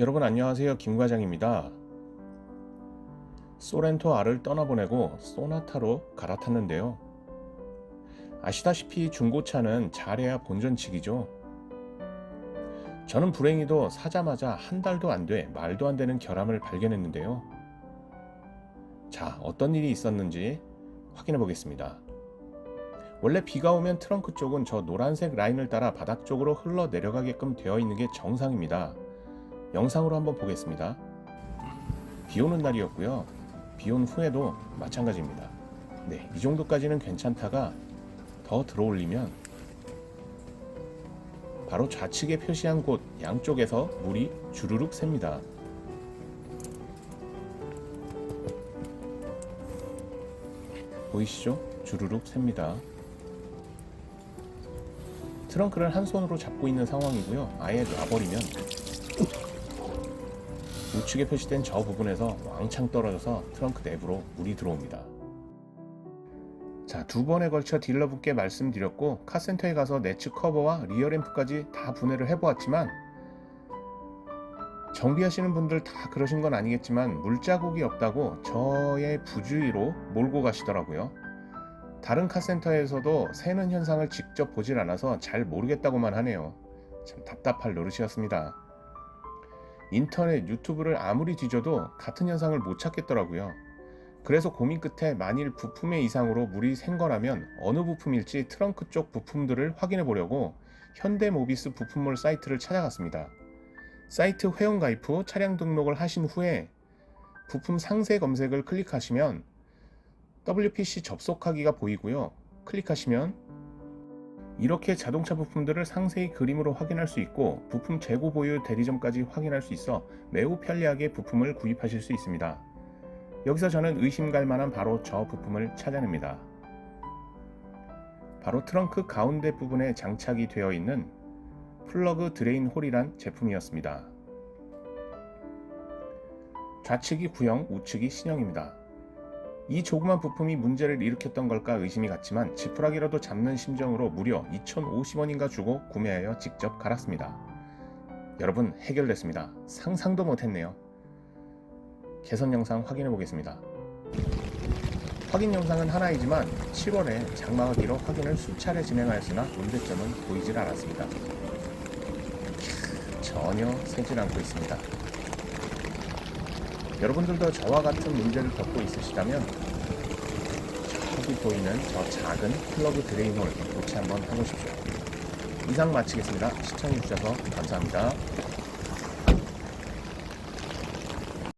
여러분 안녕하세요. 김 과장입니다. 소렌토 R을 떠나보내고 소나타로 갈아탔는데요. 아시다시피 중고차는 잘해야 본전치기죠. 저는 불행히도 사자마자 한 달도 안 돼 말도 안 되는 결함을 발견했는데요. 자, 어떤 일이 있었는지 확인해 보겠습니다. 원래 비가 오면 트렁크 쪽은 저 노란색 라인을 따라 바닥 쪽으로 흘러 내려가게끔 되어 있는 게 정상입니다. 영상으로 한번 보겠습니다. 비 오는 날이었고요. 비 온 후에도 마찬가지입니다. 네, 이 정도까지는 괜찮다가 더 들어올리면 바로 좌측에 표시한 곳 양쪽에서 물이 주르륵 셉니다. 보이시죠? 주르륵 셉니다. 트렁크를 한 손으로 잡고 있는 상황이고요. 아예 놔버리면 우측에 표시된 저 부분에서 왕창 떨어져서 트렁크 내부로 물이 들어옵니다. 자, 두 번에 걸쳐 딜러분께 말씀드렸고 카센터에 가서 내츠 커버와 리어 램프까지 다 분해를 해보았지만 정비하시는 분들 다 그러신 건 아니겠지만 물자국이 없다고 저의 부주의로 몰고 가시더라고요. 다른 카센터에서도 새는 현상을 직접 보질 않아서 잘 모르겠다고만 하네요. 참 답답할 노릇이었습니다. 인터넷, 유튜브를 아무리 뒤져도 같은 현상을 못 찾겠더라고요. 그래서 고민 끝에 만일 부품의 이상으로 물이 샌 거라면 어느 부품일지 트렁크 쪽 부품들을 확인해 보려고 현대모비스 부품몰 사이트를 찾아갔습니다. 사이트 회원 가입 후 차량 등록을 하신 후에 부품 상세 검색을 클릭하시면 WPC 접속하기가 보이고요. 클릭하시면 이렇게 자동차 부품들을 상세히 그림으로 확인할 수 있고 부품 재고 보유 대리점까지 확인할 수 있어 매우 편리하게 부품을 구입하실 수 있습니다. 여기서 저는 의심 갈 만한 바로 저 부품을 찾아냅니다. 바로 트렁크 가운데 부분에 장착이 되어 있는 플러그 드레인 홀이란 제품이었습니다. 좌측이 구형, 우측이 신형입니다. 이 조그만 부품이 문제를 일으켰던 걸까 의심이 갔지만 지푸라기라도 잡는 심정으로 무려 2,050원인가 주고 구매하여 직접 갈았습니다. 여러분 해결됐습니다. 상상도 못했네요. 개선 영상 확인해 보겠습니다. 확인 영상은 하나이지만 7월에 장마하기로 확인을 수차례 진행하였으나 문제점은 보이질 않았습니다. 캬, 전혀 새질 않고 있습니다. 여러분들도 저와 같은 문제를 겪고 있으시다면 저기 보이는 저 작은 플러그 드레인홀 교체 한번 해보십시오. 이상 마치겠습니다. 시청해주셔서 감사합니다.